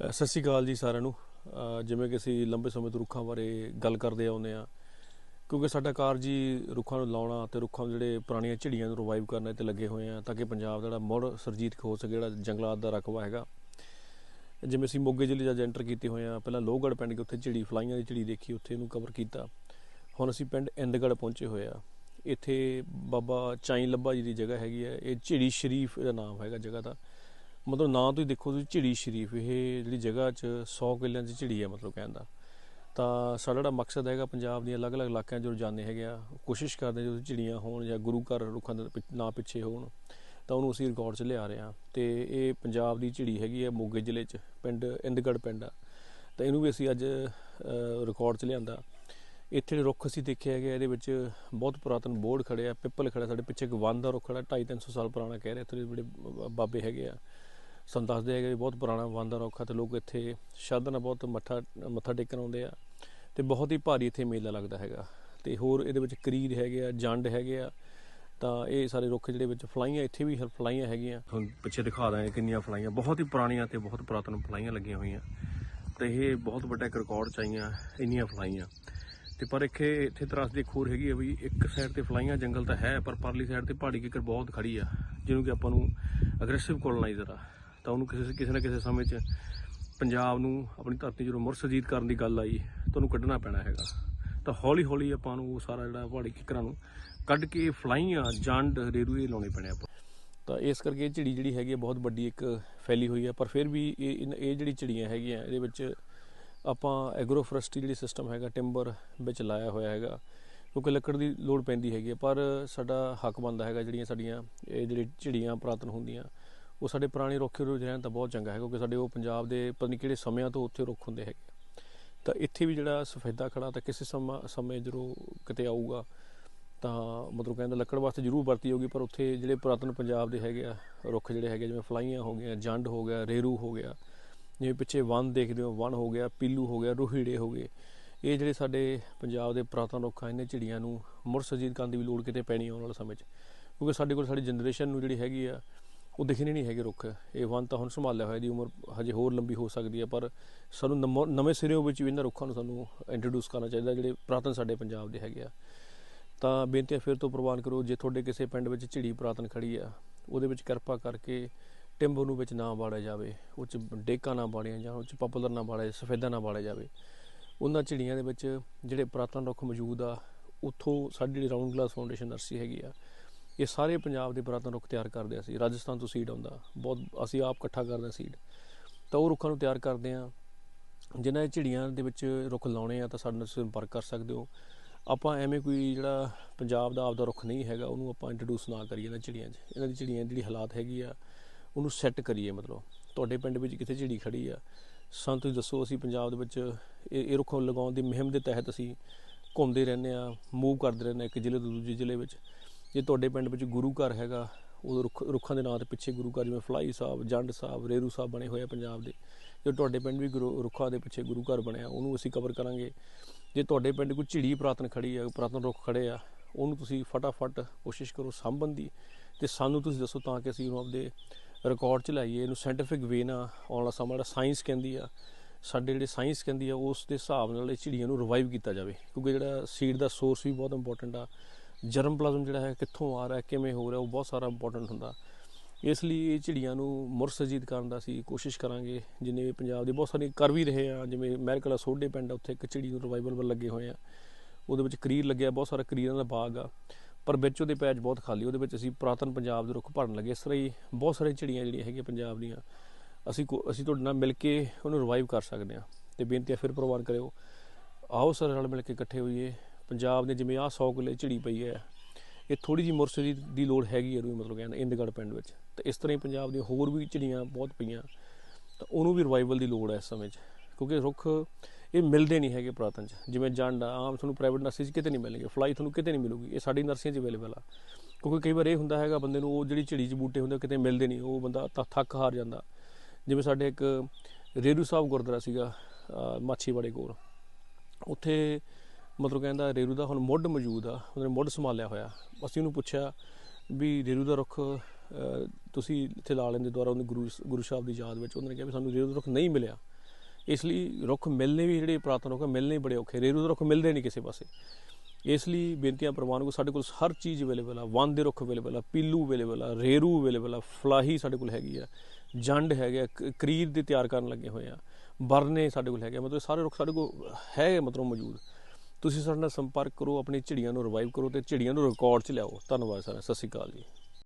ਸਤਿ ਸ਼੍ਰੀ ਅਕਾਲ ਜੀ ਸਾਰਿਆਂ ਨੂੰ। ਜਿਵੇਂ ਕਿ ਅਸੀਂ ਲੰਬੇ ਸਮੇਂ ਤੋਂ ਰੁੱਖਾਂ ਬਾਰੇ ਗੱਲ ਕਰਦੇ ਆਉਂਦੇ ਆ ਕਿਉਂਕਿ ਸਾਡਾ ਕਾਰਜ ਹੀ ਰੁੱਖਾਂ ਨੂੰ ਲਾਉਣਾ ਤੇ ਰੁੱਖਾਂ ਨੂੰ ਜਿਹੜੇ ਪੁਰਾਣੀਆਂ ਝਿੜੀਆਂ ਨੂੰ ਰਿਵਾਈਵ ਕਰਨਾ ਤੇ ਲੱਗੇ ਹੋਏ ਆ ਤਾਂ ਕਿ ਪੰਜਾਬ ਦਾ ਜਿਹੜਾ ਮੁੜ ਸਰਜੀਤ ਹੋ ਸਕੇ ਜਿਹੜਾ ਜੰਗਲਾਤ ਦਾ ਰਕਬਾ ਹੈਗਾ। ਜਿਵੇਂ ਅਸੀਂ ਮੋਗੇ ਜ਼ਿਲ੍ਹੇ ਜਦ ਐਂਟਰ ਕੀਤੇ ਹੋਏ ਆ ਪਹਿਲਾਂ ਲੋਹਗੜ੍ਹ ਪਿੰਡ ਗਏ ਉੱਥੇ ਝਿੜੀ, ਫਲਾਈਆਂ ਦੀ ਝਿੜੀ ਦੇਖੀ, ਉੱਥੇ ਇਹਨੂੰ ਕਵਰ ਕੀਤਾ। ਹੁਣ ਅਸੀਂ ਪਿੰਡ ਇੰਦਗੜ੍ਹ ਪਹੁੰਚੇ ਹੋਏ ਆ ਇੱਥੇ ਬਾਬਾ ਚਾਈ ਲੱਭਾ ਜੀ ਦੀ ਜਗ੍ਹਾ ਹੈਗੀ ਹੈ, ਇਹ ਝਿੜੀ ਸ਼ਰੀਫ ਇਹਦਾ ਨਾਮ ਹੈਗਾ ਜਗ੍ਹਾ ਦਾ। ਮਤਲਬ ਨਾਂ ਤੁਸੀਂ ਦੇਖੋ ਤੁਸੀਂ ਝਿੜੀ ਸ਼ਰੀਫ ਇਹ ਜਿਹੜੀ ਜਗ੍ਹਾ 'ਚ 100 ਕਿੱਲਿਆਂ 'ਚ ਝਿੜੀ ਹੈ ਮਤਲਬ ਕਹਿੰਦਾ ਤਾਂ ਸਾਡਾ ਜਿਹੜਾ ਮਕਸਦ ਹੈਗਾ ਪੰਜਾਬ ਦੀਆਂ ਅਲੱਗ-ਅਲੱਗ ਇਲਾਕਿਆਂ 'ਚ ਜੋ ਜਾਂਦੇ ਹੈਗੇ ਆ ਕੋਸ਼ਿਸ਼ ਕਰਦੇ ਜਦੋਂ ਝਿੜੀਆਂ ਹੋਣ ਜਾਂ ਗੁਰੂ ਘਰ ਰੁੱਖਾਂ ਦੇ ਪਿ- ਨਾ ਪਿੱਛੇ ਹੋਣ ਤਾਂ ਉਹਨੂੰ ਅਸੀਂ ਰਿਕਾਰਡ 'ਚ ਲਿਆ ਰਹੇ ਹਾਂ। ਤੇ ਇਹ ਪੰਜਾਬ ਦੀ ਝਿੜੀ ਹੈਗੀ ਹੈ ਮੋਗੇ ਜ਼ਿਲ੍ਹੇ 'ਚ ਪਿੰਡ ਇੰਦਗੜ੍ਹ ਪਿੰਡ ਆ। ਤਾਂ ਇਹਨੂੰ ਵੀ ਅਸੀਂ ਅੱਜ ਰਿਕਾਰਡ 'ਚ ਲਿਆਂਦਾ। ਇੱਥੇ ਜਿਹੜੇ ਰੁੱਖ ਅਸੀਂ ਦੇਖਿਆ ਹੈਗੇ ਆ, ਇਹਦੇ ਵਿੱਚ ਬਹੁਤ ਪੁਰਾਤਨ ਬੋਰਡ ਖੜੇ ਆ ਪਿੱਪਲ ਖੜਾ ਸਾਡੇ ਪਿੱਛੇ ਇੱਕ ਵਨ ਦਾ ਰੁੱਖ ਖੜਾ 2.5-300 ਸਾਲ ਪੁਰਾਣਾ ਕਹਿ ਰਹੇ ਇੱਥੇ ਦੇ ਬੜੇ ਬਾਬੇ ਹੈਗੇ ਆ। ਸਾਨੂੰ ਦੱਸਦੇ ਹੈਗੇ ਵੀ ਬਹੁਤ ਪੁਰਾਣਾ ਵਨ ਦਾ ਰੁੱਖ ਆ ਤੇ ਲੋਕ ਇੱਥੇ ਸ਼ਰਧਾ ਨਾਲ ਬਹੁਤ ਮੱਥਾ ਮੱਥਾ ਟੇਕਣ ਆਉਂਦੇ ਆ ਤੇ ਬਹੁਤ ਹੀ ਭਾਰੀ ਇੱਥੇ ਮੇਲਾ ਲੱਗਦਾ ਹੈਗਾ। ਤੇ ਹੋਰ ਇਹਦੇ ਵਿੱਚ ਕਰੀਰ ਹੈਗੇ ਆ, ਜੰਡ ਹੈਗੇ ਆ, ਤਾਂ ਇਹ ਸਾਰੇ ਰੁੱਖ ਜਿਹੜੇ ਵਿੱਚ ਫਲਾਈਆਂ, ਇੱਥੇ ਵੀ ਫਲਾਈਆਂ ਹੈਗੀਆਂ। ਤੁਹਾਨੂੰ ਪਿੱਛੇ ਦਿਖਾ ਦਾਂ ਕਿੰਨੀਆਂ ਫਲਾਈਆਂ, ਬਹੁਤ ਹੀ ਪੁਰਾਣੀਆਂ ਤੇ ਬਹੁਤ ਪੁਰਾਤਨ ਫਲਾਈਆਂ ਲੱਗੀਆਂ ਹੋਈਆਂ। ਤੇ ਇਹ ਬਹੁਤ ਵੱਡਾ ਇੱਕ ਰਿਕਾਰਡ ਚਾਹੀਆਂ ਇੰਨੀਆਂ ਫਲਾਈਆਂ। ਤੇ ਪਰ ਇੱਥੇ ਇੱਥੇ ਤਰਾਸ ਦੀ ਇੱਕ ਹੋਰ ਹੈਗੀ ਆ ਵੀ ਇੱਕ ਸਾਈਡ ਤੇ ਫਲਾਈਆਂ, ਜੰਗਲ ਤਾਂ ਹੈ, ਪਰ ਪਰਲੀ ਸਾਈਡ ਤੇ ਪਹਾੜੀ ਕਿਕਰ ਬਹੁਤ ਖੜੀ ਆ, ਜਿਹਨੂੰ ਕਿ ਆਪਾਂ ਨੂੰ ਅਗਰੈਸਿਵ ਕੋਲੋਨਾਈਜ਼ਰ ਆ ਤਾਂ ਉਹਨੂੰ ਕਿਸੇ ਕਿਸੇ ਨਾ ਕਿਸੇ ਸਮੇਂ 'ਚ ਪੰਜਾਬ ਨੂੰ ਆਪਣੀ ਧਰਤੀ ਜਦੋਂ ਮੁਰਸਜੀਤ ਕਰਨ ਦੀ ਗੱਲ ਆਈ ਤੁਹਾਨੂੰ ਕੱਢਣਾ ਪੈਣਾ ਹੈਗਾ। ਤਾਂ ਹੌਲੀ ਹੌਲੀ ਆਪਾਂ ਨੂੰ ਉਹ ਸਾਰਾ ਜਿਹੜਾ ਪਹਾੜੀ ਕਿਕਰਾਂ ਨੂੰ ਕੱਢ ਕੇ ਫਲਾਈਆਂ ਜੰਡ ਰੇਰੂਏ ਲਾਉਣੇ ਪੈਣੇ ਆਪਾਂ। ਤਾਂ ਇਸ ਕਰਕੇ ਇਹ ਝਿੜੀ ਜਿਹੜੀ ਹੈਗੀ ਬਹੁਤ ਵੱਡੀ ਇੱਕ ਫੈਲੀ ਹੋਈ ਹੈ ਪਰ ਫਿਰ ਵੀ ਇਹ ਇਹ ਜਿਹੜੀ ਝਿੜੀਆਂ ਹੈਗੀਆਂ, ਇਹਦੇ ਵਿੱਚ ਆਪਾਂ ਐਗਰੋਫੋਰੈਸਟਰੀ ਜਿਹੜੀ ਸਿਸਟਮ ਹੈਗਾ ਟਿੰਬਰ ਵਿੱਚ ਲਾਇਆ ਹੋਇਆ ਹੈਗਾ, ਕਿਉਂਕਿ ਲੱਕੜ ਦੀ ਲੋੜ ਪੈਂਦੀ ਹੈਗੀ ਹੈ ਪਰ ਸਾਡਾ ਹੱਕ ਬਣਦਾ ਹੈਗਾ ਜਿਹੜੀਆਂ ਸਾਡੀਆਂ, ਇਹ ਜਿਹੜੇ ਝਿੜੀਆਂ ਪੁਰਾਤਨ ਹੁੰਦੀਆਂ ਉਹ ਸਾਡੇ ਪੁਰਾਣੇ ਰੁੱਖ ਰਹਿਣ ਤਾਂ ਬਹੁਤ ਚੰਗਾ ਹੈ, ਕਿਉਂਕਿ ਸਾਡੇ ਉਹ ਪੰਜਾਬ ਦੇ ਪਤਾ ਨਹੀਂ ਕਿਹੜੇ ਸਮਿਆਂ ਤੋਂ ਉੱਥੇ ਰੁੱਖ ਹੁੰਦੇ ਹੈਗੇ ਤਾਂ ਇੱਥੇ ਵੀ ਜਿਹੜਾ ਸਫੈਦਾ ਖੜਾ ਤਾਂ ਕਿਸੇ ਸਮਾਂ, ਸਮੇਂ ਜਦੋਂ ਕਿਤੇ ਆਊਗਾ ਤਾਂ ਮਤਲਬ ਕਹਿੰਦਾ ਲੱਕੜ ਵਾਸਤੇ ਜ਼ਰੂਰ ਵਰਤੀ ਹੋਗੀ ਪਰ ਉੱਥੇ ਜਿਹੜੇ ਪੁਰਾਤਨ ਪੰਜਾਬ ਦੇ ਹੈਗੇ ਆ ਰੁੱਖ ਜਿਹੜੇ ਹੈਗੇ ਜਿਵੇਂ ਫਲਾਈਆਂ ਹੋ ਗਈਆਂ, ਜੰਡ ਹੋ ਗਿਆ, ਰੇਰੂ ਹੋ ਗਿਆ, ਜਿਵੇਂ ਪਿੱਛੇ ਵਨ ਦੇਖਦੇ ਹੋ ਵਨ ਹੋ ਗਿਆ, ਪੀਲੂ ਹੋ ਗਿਆ, ਰੋਹੀੜੇ ਹੋ ਗਏ, ਇਹ ਜਿਹੜੇ ਸਾਡੇ ਪੰਜਾਬ ਦੇ ਪੁਰਾਤਨ ਰੁੱਖ ਆ, ਇਹਨਾਂ ਝਿੜੀਆਂ ਨੂੰ ਮੁੜ ਸਜੀਦ ਕਰਨ ਦੀ ਵੀ ਲੋੜ ਕਿਤੇ ਪੈਣੀ ਆਉਣ ਵਾਲੇ ਸਮੇਂ 'ਚ। ਕਿਉਂਕਿ ਸਾਡੇ ਕੋਲ ਸਾਡੀ ਜਨਰੇਸ਼ਨ ਨੂੰ ਜਿਹੜੀ ਹੈਗੀ ਆ ਉਹ ਦਿਖਣੇ ਨਹੀਂ ਹੈਗੇ ਰੁੱਖ। ਇਹ ਵਨ ਤਾਂ ਹੁਣ ਸੰਭਾਲਿਆ ਹੋਇਆ ਦੀ ਉਮਰ ਹਜੇ ਹੋਰ ਲੰਬੀ ਹੋ ਸਕਦੀ ਹੈ, ਪਰ ਸਾਨੂੰ ਨਮੋ- ਨਵੇਂ ਸਿਰਿਓਂ ਵਿੱਚ ਵੀ ਇਹਨਾਂ ਰੁੱਖਾਂ ਨੂੰ ਸਾਨੂੰ ਇੰਟਰੋਡਿਊਸ ਕਰਨਾ ਚਾਹੀਦਾ, ਜਿਹੜੇ ਪੁਰਾਤਨ ਸਾਡੇ ਪੰਜਾਬ ਦੇ ਹੈਗੇ ਆ। ਤਾਂ ਬੇਨਤੀ ਫਿਰ ਤੋਂ ਪ੍ਰਵਾਨ ਕਰੋ, ਜੇ ਤੁਹਾਡੇ ਕਿਸੇ ਪਿੰਡ ਵਿੱਚ ਝਿੜੀ ਪੁਰਾਤਨ ਖੜੀ ਆ, ਉਹਦੇ ਵਿੱਚ ਕਿਰਪਾ ਕਰਕੇ ਟਿੰਬਰ ਨੂੰ ਵਿੱਚ ਨਾ ਵਾੜਿਆ ਜਾਵੇ, ਉਹ ਚ ਡੇਕਾਂ ਨਾ ਬਾੜੀਆਂ ਜਾਂ ਉਹ ਚ ਪਪੂਲਰ ਨਾ ਬਾੜਿਆ ਸਫੈਦਾ ਨਾ ਵਾੜਿਆ ਜਾਵੇ। ਉਹਨਾਂ ਝਿੜੀਆਂ ਦੇ ਵਿੱਚ ਜਿਹੜੇ ਪੁਰਾਤਨ ਰੁੱਖ ਮੌਜੂਦ ਆ, ਉੱਥੋਂ ਸਾਡੀ ਜਿਹੜੀ ਰਾਉਂਡ ਗਲਾਸ ਫਾਊਂਡੇਸ਼ਨ ਨਰਸਰੀ ਹੈਗੀ ਆ ਇਹ ਸਾਰੇ ਪੰਜਾਬ ਦੇ ਪੁਰਾਤਨ ਰੁੱਖ ਤਿਆਰ ਕਰਦੇ ਆ ਅਸੀਂ। ਰਾਜਸਥਾਨ ਤੋਂ ਸੀਡ ਆਉਂਦਾ। ਬਹੁਤ ਅਸੀਂ ਆਪ ਇਕੱਠਾ ਕਰਦੇ ਸੀਡ ਤਾਂ ਉਹ ਰੁੱਖਾਂ ਨੂੰ ਤਿਆਰ ਕਰਦੇ ਆ। ਜਿਨ੍ਹਾਂ ਇਹ ਝਿੜੀਆਂ ਦੇ ਵਿੱਚ ਰੁੱਖ ਲਾਉਣੇ ਆ ਤਾਂ ਸਾਡੇ ਨਾਲ ਸੰਪਰਕ ਕਰ ਸਕਦੇ ਹੋ। ਆਪਾਂ ਐਵੇਂ ਕੋਈ ਜਿਹੜਾ ਪੰਜਾਬ ਦਾ ਆਪਦਾ ਰੁੱਖ ਨਹੀਂ ਹੈਗਾ, ਉਹਨੂੰ ਆਪਾਂ ਇੰਟਰੋਡਿਊਸ ਨਾ ਕਰੀਏ ਇਹਨਾਂ ਝਿੜੀਆਂ 'ਚ। ਇਹਨਾਂ ਦੀ ਝਿੜੀਆਂ ਦੀ ਜਿਹੜੀ ਹਾਲਾਤ ਹੈਗੀ ਆ, ਉਹਨੂੰ ਸੈੱਟ ਕਰੀਏ ਮਤਲਬ। ਤੁਹਾਡੇ ਪਿੰਡ ਵਿੱਚ ਕਿੱਥੇ ਝਿੜੀ ਖੜੀ ਆ? ਸਾਨੂੰ ਤੁਸੀਂ ਦੱਸੋ, ਅਸੀਂ ਪੰਜਾਬ ਦੇ ਵਿੱਚ ਇਹ ਇਹ ਰੁੱਖ ਲਗਾਉਣ ਦੀ ਮੁਹਿੰਮ ਦੇ ਤਹਿਤ ਅਸੀਂ ਘੁੰਮਦੇ ਰਹਿੰਦੇ ਆ, ਮੂਵ ਕਰਦੇ ਰਹਿੰਦੇ ਹਾਂ ਇੱਕ ਜ਼ਿਲ੍ਹੇ ਤੋਂ ਦੂਜੇ ਜ਼ਿਲ੍ਹੇ ਵਿੱਚ। ਜੇ ਤੁਹਾਡੇ ਪਿੰਡ ਵਿੱਚ ਗੁਰੂ ਘਰ ਹੈਗਾ ਉਹ ਰੁੱਖ, ਰੁੱਖਾਂ ਦੇ ਨਾਂ ਤੇ ਪਿੱਛੇ ਗੁਰੂ ਘਰ, ਜਿਵੇਂ ਫਲਾਈ ਸਾਹਿਬ, ਜੰਡ ਸਾਹਿਬ, ਰੇਰੂ ਸਾਹਿਬ ਬਣੇ ਹੋਏ ਆ ਪੰਜਾਬ ਦੇ। ਜੇ ਤੁਹਾਡੇ ਪਿੰਡ ਵੀ ਗੁਰੂ- ਰੁੱਖਾਂ ਦੇ ਪਿੱਛੇ ਗੁਰੂ ਘਰ ਬਣਿਆ, ਉਹਨੂੰ ਅਸੀਂ ਕਵਰ ਕਰਾਂਗੇ। ਜੇ ਤੁਹਾਡੇ ਪਿੰਡ ਕੋਈ ਝਿੜੀ ਪੁਰਾਤਨ ਖੜੀ ਆ, ਪੁਰਾਤਨ ਰੁੱਖ ਖੜੇ ਆ, ਉਹਨੂੰ ਤੁਸੀਂ ਫਟਾਫਟ ਕੋਸ਼ਿਸ਼ ਕਰੋ ਸਾਂਭਣ ਦੀ ਤੇ ਸਾਨੂੰ ਤੁਸੀਂ ਦੱਸੋ ਤਾਂ ਕਿ ਅਸੀਂ ਉਹਨੂੰ ਆਪਦੇ ਰਿਕਾਰਡ 'ਚ ਲਾਈਏ। ਇਹਨੂੰ ਸਾਇੰਟੀਫਿਕ ਵੇ ਨਾਲ ਆਉਣ ਵਾਲਾ ਸਮਾਂ, ਜਿਹੜਾ ਸਾਇੰਸ ਕਹਿੰਦੀ ਆ, ਸਾਡੇ ਜਿਹੜੇ ਸਾਇੰਸ ਕਹਿੰਦੀ ਆ, ਉਸ ਦੇ ਹਿਸਾਬ ਨਾਲ ਇਹ ਝਿੜੀਆਂ ਨੂੰ ਰਿਵਾਈਵ ਕੀਤਾ ਜਾਵੇ। ਕਿਉਂਕਿ ਜਿਹੜਾ ਸੀਡ ਦਾ ਸੋਰਸ ਵੀ ਬਹੁਤ ਇੰਪੋਰਟੈਂਟ ਆ। ਜਰਮ ਪਲਾਜ਼ਮ ਜਿਹੜਾ ਹੈ ਕਿੱਥੋਂ ਆ ਰਿਹਾ ਕਿਵੇਂ ਹੋ ਰਿਹਾ ਉਹ ਬਹੁਤ ਸਾਰਾ ਇੰਪੋਰਟੈਂਟ ਹੁੰਦਾ। ਇਸ ਲਈ ਇਹ ਝਿੜੀਆਂ ਨੂੰ ਮੁਰਸਜੀਤ ਕਰਨ ਦਾ ਅਸੀਂ ਕੋਸ਼ਿਸ਼ ਕਰਾਂਗੇ ਜਿੰਨੇ ਵੀ ਪੰਜਾਬ ਦੇ ਬਹੁਤ ਸਾਰੇ ਕਰ ਵੀ ਰਹੇ ਆ ਜਿਵੇਂ ਮਹਿਰਕਲਾ ਸੋਢੇ ਪਿੰਡ ਆ, ਉੱਥੇ ਇੱਕ ਝਿੜੀ ਨੂੰ ਰਿਵਾਈਵਲ ਵੱਲ ਲੱਗੇ ਹੋਏ ਆ। ਉਹਦੇ ਵਿੱਚ ਕਰੀਰ ਲੱਗਿਆ ਬਹੁਤ ਸਾਰਾ ਕਰੀਰਾਂ ਦਾ ਬਾਗ ਆ। ਪਰ ਵਿੱਚ ਉਹਦੇ ਪੈਚ ਬਹੁਤ ਖਾਲੀ ਉਹਦੇ ਵਿੱਚ ਅਸੀਂ ਪੁਰਾਤਨ ਪੰਜਾਬ ਦੇ ਰੁੱਖ ਭਰਨ ਲੱਗੇ। ਇਸ ਤਰ੍ਹਾਂ ਹੀ ਬਹੁਤ ਸਾਰੀਆਂ ਝਿੜੀਆਂ ਜਿਹੜੀਆਂ ਹੈਗੀਆਂ ਪੰਜਾਬ ਦੀਆਂ ਅਸੀਂ ਕੋ- ਅਸੀਂ ਤੁਹਾਡੇ ਨਾਲ ਮਿਲ ਕੇ ਉਹਨੂੰ ਰਿਵਾਈਵ ਕਰ ਸਕਦੇ ਹਾਂ। ਤੇ ਬੇਨਤੀ ਹੈ ਫਿਰ ਪ੍ਰਵਾਨ ਕਰਿਓ। ਆਓ ਸਾਰੇ ਨਾਲ ਮਿਲ ਕੇ ਇਕੱਠੇ ਹੋਈਏ। ਪੰਜਾਬ ਦੇ ਜਿਵੇਂ ਆਹ 100 ਕਿੱਲੇ ਝਿੜੀ ਪਈ ਹੈ, ਇਹ ਥੋੜੀ ਜਿਹੀ ਮੁਰਸਰੀ ਦੀ ਲੋੜ ਹੈਗੀ ਹੈ ਉਹਨੂੰ ਮਤਲਬ ਕਹਿੰਦਾ ਇੰਦਗੜ ਪਿੰਡ ਵਿੱਚ। ਤੇ ਇਸ ਤਰ੍ਹਾਂ ਹੀ ਪੰਜਾਬ ਦੀਆਂ ਹੋਰ ਵੀ ਝਿੜੀਆਂ ਬਹੁਤ ਪਈਆਂ, ਤਾਂ ਉਹਨੂੰ ਵੀ ਰਿਵਾਈਵਲ ਦੀ ਲੋੜ ਹੈ ਇਸ ਸਮੇਂ 'ਚ। ਕਿਉਂਕਿ ਰੁੱਖ ਇਹ ਮਿਲਦੇ ਨਹੀਂ ਹੈਗੇ ਪੁਰਾਤਨ 'ਚ। ਜਿਵੇਂ ਜੰਡ ਆਮ ਤੁਹਾਨੂੰ ਪ੍ਰਾਈਵੇਟ ਨਰਸਰੀ 'ਚ ਕਿਤੇ ਨਹੀਂ ਮਿਲਣਗੇ ਫਲਾਈ ਤੁਹਾਨੂੰ ਕਿਤੇ ਨਹੀਂ ਮਿਲੂਗੀ, ਇਹ ਸਾਡੀ ਨਰਸਰੀਆਂ 'ਚ ਅਵੇਲੇਬਲ ਆ। ਕਿਉਂਕਿ ਕਈ ਵਾਰ ਇਹ ਹੁੰਦਾ ਹੈਗਾ ਬੰਦੇ ਨੂੰ, ਉਹ ਜਿਹੜੀ ਝਿੜੀ 'ਚ ਬੂਟੇ ਹੁੰਦੇ ਕਿਤੇ ਮਿਲਦੇ ਨਹੀਂ, ਉਹ ਬੰਦਾ ਥ- ਥੱਕ ਹਾਰ ਜਾਂਦਾ। ਜਿਵੇਂ ਸਾਡੇ ਇੱਕ ਰੇਰੂ ਸਾਹਿਬ ਗੁਰਦੁਆਰਾ ਸੀਗਾ ਮਾਛੀਵਾੜੇ ਕੋਲ, ਉੱਥੇ ਮਤਲਬ ਕਹਿੰਦਾ ਰੇਰੂ ਦਾ ਹੁਣ ਮੁੱਢ ਮੌਜੂਦ ਆ ਉਹਨੇ ਮੁੱਢ ਸੰਭਾਲਿਆ ਹੋਇਆ। ਅਸੀਂ ਉਹਨੂੰ ਪੁੱਛਿਆ ਵੀ ਰੇਰੂ ਦਾ ਰੁੱਖ ਤੁਸੀਂ ਇੱਥੇ ਲਾ ਲੈਂਦੇ ਦੁਆਰਾ ਉਹਨੇ ਗੁਰੂ ਗੁਰੂ ਸਾਹਿਬ ਦੀ ਯਾਦ ਵਿੱਚ ਉਹਨਾਂ ਨੇ ਕਿਹਾ ਵੀ ਸਾਨੂੰ ਰੇਰੂ ਦਾ ਰੁੱਖ ਨਹੀਂ ਮਿਲਿਆ। ਇਸ ਲਈ ਰੁੱਖ ਮਿਲਨੇ ਵੀ ਜਿਹੜੇ ਪੁਰਾਤਨ ਰੁੱਖ ਆ, ਮਿਲਣੇ ਬੜੇ ਔਖੇ। ਰੇਰੂ ਦਾ ਰੁੱਖ ਮਿਲਦੇ ਨਹੀਂ ਕਿਸੇ ਪਾਸੇ। ਇਸ ਲਈ ਬੇਨਤੀਆਂ ਪ੍ਰਵਾਨ ਕੋ ਸਾਡੇ ਕੋਲ ਹਰ ਚੀਜ਼ ਅਵੇਲੇਬਲ ਆ। ਵਨ ਦੇ ਰੁੱਖ ਅਵੇਲੇਬਲ ਆ ਪੀਲੂ ਅਵੇਲੇਬਲ ਆ ਰੇਰੂ ਅਵੇਲੇਬਲ ਆ ਫਲਾਹੀ ਸਾਡੇ ਕੋਲ ਹੈਗੀ ਆ। ਜੰਡ ਹੈਗੇ ਆ, ਕਰੀਰ ਦੇ ਤਿਆਰ ਕਰਨ ਲੱਗੇ ਹੋਏ ਆ। ਬਰਨੇ ਸਾਡੇ ਕੋਲ ਹੈਗੇ ਆ, ਮਤਲਬ ਸਾਰੇ ਰੁੱਖ ਸਾਡੇ ਕੋਲ ਹੈ ਮਤਲਬ ਮੌਜੂਦ। ਤੁਸੀਂ ਸਾਡੇ ਨਾਲ ਸੰਪਰਕ ਕਰੋ, ਆਪਣੀ ਝਿੜੀਆਂ ਨੂੰ ਰਿਵਾਈਵ ਕਰੋ ਤੇ ਝਿੜੀਆਂ ਨੂੰ ਰਿਕਾਰਡ 'ਚ ਲਿਆਓ। ਧੰਨਵਾਦ ਸਰ ਸਤਿ ਸ਼੍ਰੀ ਅਕਾਲ ਜੀ।